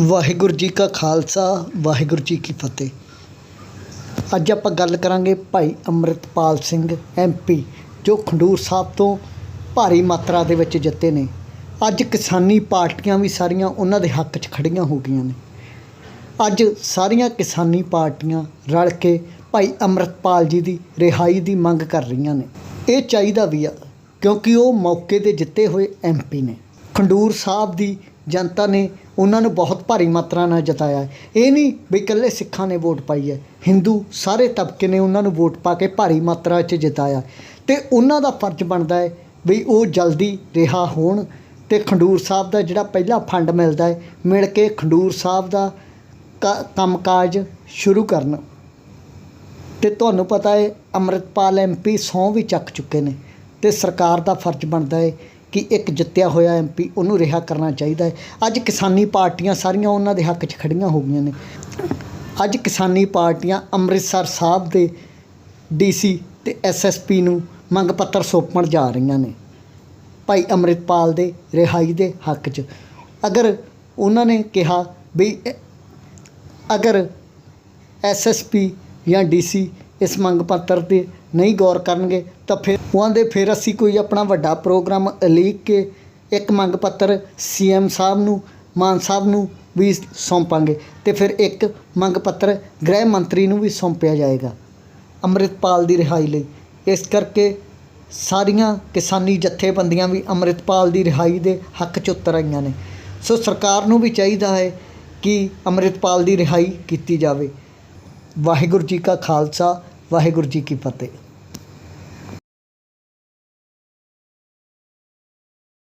ਵਾਹਿਗੁਰੂ ਜੀ ਕਾ ਖਾਲਸਾ, ਵਾਹਿਗੁਰੂ ਜੀ ਕੀ ਫਤਿਹ। ਅੱਜ ਆਪਾਂ ਗੱਲ ਕਰਾਂਗੇ ਭਾਈ ਅੰਮ੍ਰਿਤਪਾਲ ਸਿੰਘ ਐਮਪੀ ਜੋ ਖੰਡੂਰ ਸਾਹਿਬ ਤੋਂ ਭਾਰੀ ਮਾਤਰਾ ਦੇ ਵਿੱਚ ਜਿੱਤੇ ਨੇ। ਅੱਜ ਕਿਸਾਨੀ ਪਾਰਟੀਆਂ ਵੀ ਸਾਰੀਆਂ ਉਹਨਾਂ ਦੇ ਹੱਕ 'ਚ ਖੜੀਆਂ ਹੋ ਗਈਆਂ ਨੇ। ਅੱਜ ਸਾਰੀਆਂ ਕਿਸਾਨੀ ਪਾਰਟੀਆਂ ਰਲ ਕੇ ਭਾਈ ਅੰਮ੍ਰਿਤਪਾਲ ਜੀ ਦੀ ਰਿਹਾਈ ਦੀ ਮੰਗ ਕਰ ਰਹੀਆਂ ਨੇ। ਇਹ ਚਾਹੀਦਾ ਵੀ ਆ, ਕਿਉਂਕਿ ਉਹ ਮੌਕੇ ਤੇ ਜਿੱਤੇ ਹੋਏ ਐਮਪੀ ਨੇ। ਖੰਡੂਰ ਸਾਹਿਬ ਦੀ ਜਨਤਾ ਨੇ ਉਹਨਾਂ ਨੂੰ ਬਹੁਤ ਭਾਰੀ ਮਾਤਰਾ ਨਾਲ ਜਿਤਾਇਆ ਇਹ ਨਹੀਂ ਵੀ ਇਕੱਲੇ ਸਿੱਖਾਂ ਨੇ ਵੋਟ ਪਾਈ ਹੈ। ਹਿੰਦੂ ਸਾਰੇ ਤਬਕੇ ਨੇ ਉਹਨਾਂ ਨੂੰ ਵੋਟ ਪਾ ਕੇ ਭਾਰੀ ਮਾਤਰਾ 'ਚ ਜਿਤਾਇਆ। ਤੇ ਉਹਨਾਂ ਦਾ ਫਰਜ਼ ਬਣਦਾ ਹੈ ਵੀ ਉਹ ਜਲਦੀ ਰਿਹਾ ਹੋਣ ਤੇ ਖੰਡੂਰ ਸਾਹਿਬ ਦਾ ਜਿਹੜਾ ਪਹਿਲਾ ਫੰਡ ਮਿਲਦਾ ਹੈ, ਮਿਲ ਕੇ ਖੰਡੂਰ ਸਾਹਿਬ ਦਾ ਕ- ਕੰਮਕਾਜ ਸ਼ੁਰੂ ਕਰਨ। ਤੇ ਤੁਹਾਨੂੰ ਪਤਾ ਹੈ, ਅੰਮ੍ਰਿਤਪਾਲ ਐਮਪੀ ਸਹੁੰ ਵੀ ਚੱਕ ਚੁੱਕੇ ਨੇ। ਤੇ ਸਰਕਾਰ ਦਾ ਫਰਜ਼ ਬਣਦਾ ਹੈ ਕਿ ਇੱਕ ਜਿੱਤਿਆ ਹੋਇਆ ਐਮਪੀ ਉਹਨੂੰ ਰਿਹਾ ਕਰਨਾ ਚਾਹੀਦਾ ਹੈ। ਅੱਜ ਕਿਸਾਨੀ ਪਾਰਟੀਆਂ ਸਾਰੀਆਂ ਉਹਨਾਂ ਦੇ ਹੱਕ 'ਚ ਖੜੀਆਂ ਹੋ ਗਈਆਂ ਨੇ। ਅੱਜ ਕਿਸਾਨੀ ਪਾਰਟੀਆਂ ਅੰਮ੍ਰਿਤਸਰ ਸਾਹਿਬ ਦੇ ਡੀਸੀ ਤੇ ਐਸਐਸਪੀ ਨੂੰ ਮੰਗ ਪੱਤਰ ਸੌਂਪਣ ਜਾ ਰਹੀਆਂ ਨੇ। ਭਾਈ ਅੰਮ੍ਰਿਤਪਾਲ ਦੇ ਰਿਹਾਈ ਦੇ ਹੱਕ 'ਚ। ਅਗਰ ਉਹਨਾਂ ਨੇ ਕਿਹਾ ਵੀ ਅਗਰ ਐਸਐਸਪੀ ਜਾਂ ਡੀਸੀ ਇਸ ਮੰਗ ਪੱਤਰ ਦੇ ਨਹੀਂ ਗੌਰ ਕਰਨਗੇ, ਤਾਂ ਫਿਰ ਉਹਨਾਂ ਦੇ ਫਿਰ ਅਸੀਂ ਕੋਈ ਆਪਣਾ ਵੱਡਾ ਪ੍ਰੋਗਰਾਮ ਉਲੀਕ ਕੇ ਇੱਕ ਮੰਗ ਪੱਤਰ ਸੀਐਮ ਸਾਹਿਬ ਨੂੰ, ਮਾਨ ਸਾਹਿਬ ਨੂੰ ਵੀ ਸੌਂਪਾਂਗੇ ਤੇ ਫਿਰ ਇੱਕ ਮੰਗ ਪੱਤਰ ਗ੍ਰਹਿ ਮੰਤਰੀ ਨੂੰ ਵੀ ਸੌਂਪਿਆ ਜਾਏਗਾ ਅੰਮ੍ਰਿਤਪਾਲ ਦੀ ਰਿਹਾਈ ਲਈ। ਇਸ ਕਰਕੇ ਸਾਰੀਆਂ ਕਿਸਾਨੀ ਜਥੇਬੰਦੀਆਂ ਵੀ ਅੰਮ੍ਰਿਤਪਾਲ ਦੀ ਰਿਹਾਈ ਦੇ ਹੱਕ 'ਚ ਉਤਰ ਆਈਆਂ ਨੇ। ਸੋ ਸਰਕਾਰ ਨੂੰ ਵੀ ਚਾਹੀਦਾ ਹੈ ਕਿ ਅੰਮ੍ਰਿਤਪਾਲ ਦੀ ਰਿਹਾਈ ਕੀਤੀ ਜਾਵੇ। ਵਾਹਿਗੁਰੂ ਜੀ ਕਾ ਖਾਲਸਾ, ਵਾਹਿਗੁਰੂ ਜੀ ਕੀ ਫਤਿਹ।